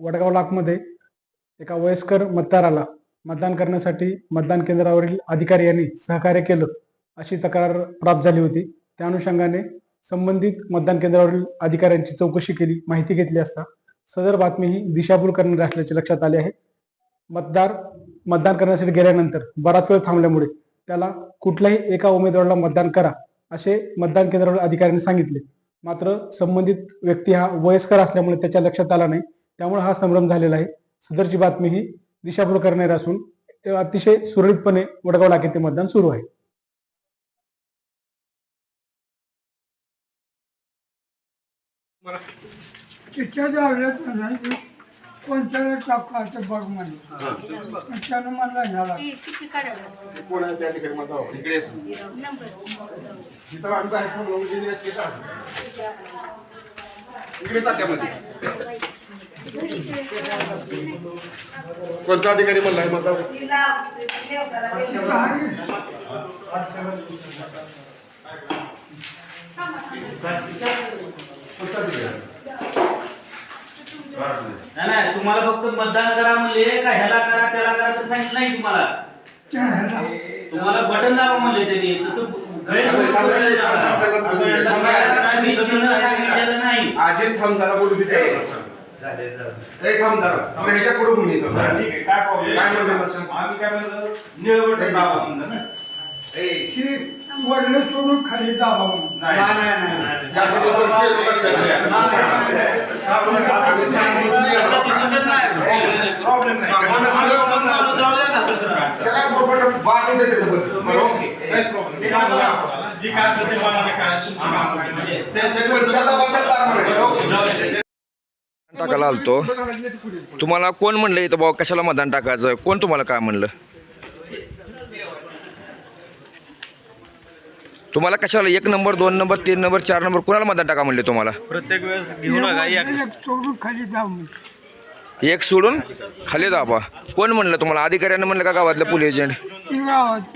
वडगाव लाखमध्ये एका वयस्कर मतदाराला मतदान करण्यासाठी मतदान केंद्रावरील अधिकारी यांनी सहकार्य केलं अशी तक्रार प्राप्त झाली होती. त्या अनुषंगाने संबंधित मतदान केंद्रावरील अधिकाऱ्यांची चौकशी केली माहिती घेतली असता सदर बातमी ही दिशाभूल करणारी असल्याचे लक्षात आले आहे. मतदार मतदान करण्यासाठी गेल्यानंतर बराच वेळ थांबल्यामुळे त्याला कुठल्याही एका उमेदवाराला मतदान करा असे मतदान केंद्रावरील अधिकाऱ्यांनी सांगितले. मात्र संबंधित व्यक्ती हा वयस्कर असल्यामुळे त्याच्या लक्षात आला नाही. त्यामुळे हा संभ्रम झालेला आहे. सदरची बातमी ही दिशाभूल करणारी असून ते अतिशय सुरळीतपणे वडगाव लाख येथे मतदान सुरू आहे. म्हणायचं कोणत्याला टाकायचं बघ म्हणलं. त्यानं मला. इकडे तात्यामध्ये कोणचा अधिकारी म्हणलाय माझा नाही तुम्हाला फक्त मतदान करा म्हणले का ह्याला करा त्याला करा तर सांगितलं नाही तुम्हाला तुम्हाला बटन दाबा म्हणले त्यांनी तसं गैरसमज नाही अजित थांब जरा बोलू दे त्याला. ए, थांब जरा. बरं, ह्याच्या पुढे कोणी येतं? ठीक आहे काय प्रॉब्लेम काय म्हणलं लक्षात? आम्ही काय म्हणतो निळवट दाबा म्हणलं ना. की वडलं सोडून खाली दाबा टाकायला आलतो. तुम्हाला कोण म्हणलं इथं बाबा कशाला मतदान टाकायचं? कोण तुम्हाला काय म्हणलं? तुम्हाला कशाला एक नंबर दोन नंबर तीन नंबर चार नंबर कोणाला मतदान टाका म्हणले तुम्हाला? प्रत्येक वेळेस घेऊ नका एक. सोडून खाली दाब म्हणून एक सोडून खाली दाबा. कोण म्हणलं तुम्हाला? अधिकाऱ्यानं म्हणलं का गावातलं पोलीस एजंट?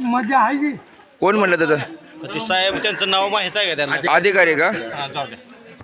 मजा आहे की कोण म्हणलं त्याचं? ते साहेब त्यांचं नाव माहीत आहे का त्यांना? अधिकारी का? हा, जाऊ द्या.